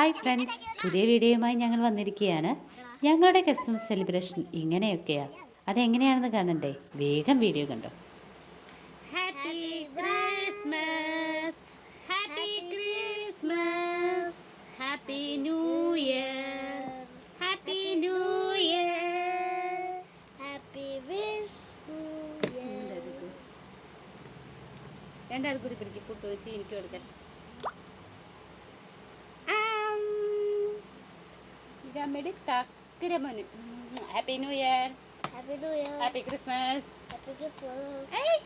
Hi friends. പുതിയ വീഡിയോയുമായി ഞങ്ങൾ വന്നിരിക്കുകയാണ്. ഞങ്ങളുടെ ക്രിസ്മസ് സെലിബ്രേഷൻ ഇങ്ങനെയൊക്കെയാണ് അതെങ്ങനെയാണെന്ന് കാണണ്ടേ? വേഗം വീഡിയോ കണ്ടോ? Happy Christmas happy Christmas happy new year happy new year Happy Amedita, kira mana? Happy New Year. Happy New Year. Happy Christmas. Happy Christmas. Hey.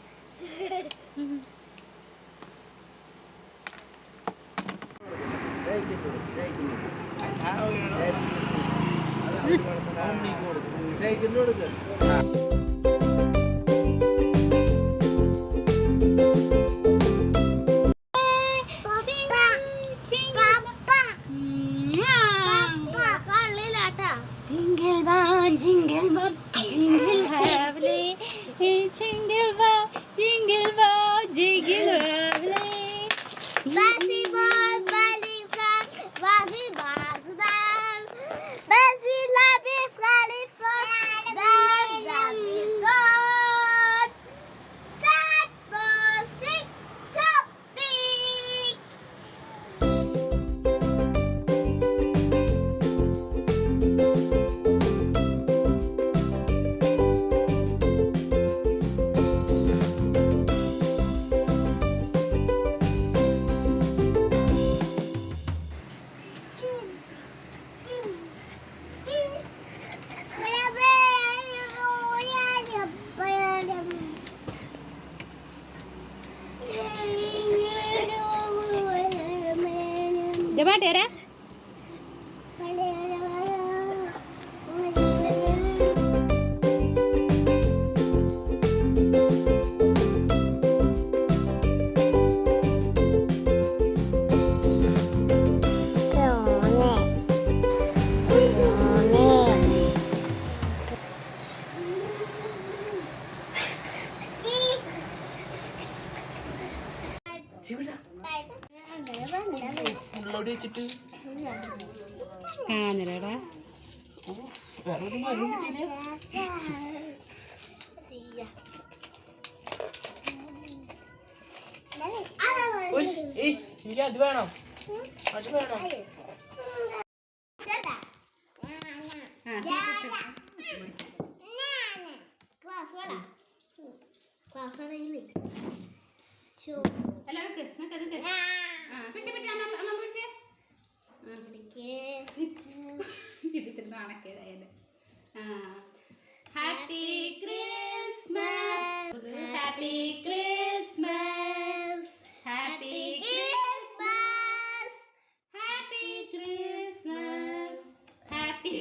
Thank you. Thank you. Hai, halo ya. Selamat tahun baru. Thank you. Jingle bell, jingle bell, jingle heavily, jingle devadeira. എനിക്ക് അത് വേണം? അത് വേണം? എല്ലാവർക്കും നിക്ക് നിക്ക് happy ഇത്തിരി happy Christmas happy Christmas happy Christmas happy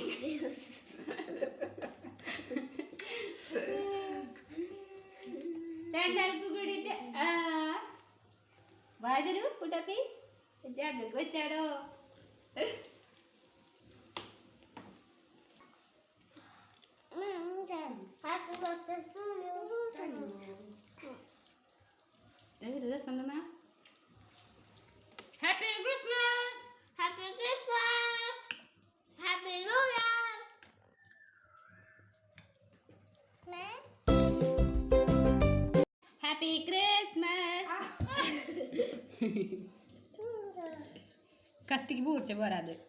രണ്ടാൾക്കും കൂടിയിട്ട് വാതിരു കുട്ടപ്പി. ജഗ്ഗക്ക് വെച്ചാടോ Hey, did this under now? Happy Christmas! Happy Christmas! Happy New Year! Happy Christmas! Kartik বুঝছে বরাদের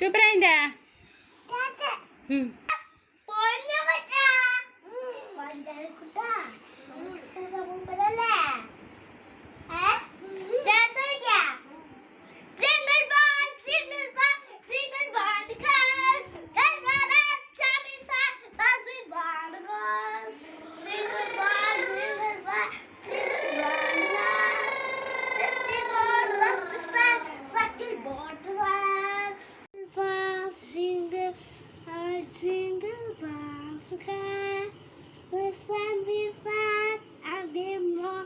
సూపర్ అయిందా? Listen, and be more,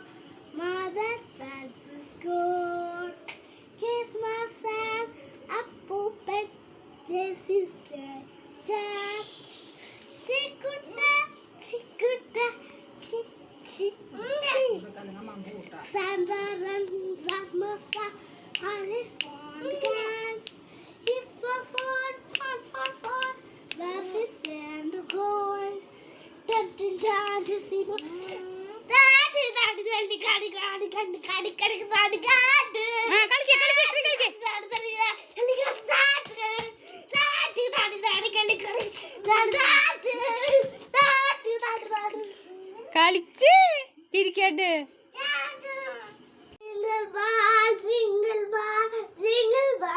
more than dances good. Christmas and a puppet, this is the. കളിച്ച് ചിരിക്കട്ട് jingle bell jingle bell jingle bell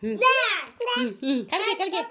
嗯。嗯嗯开始吃开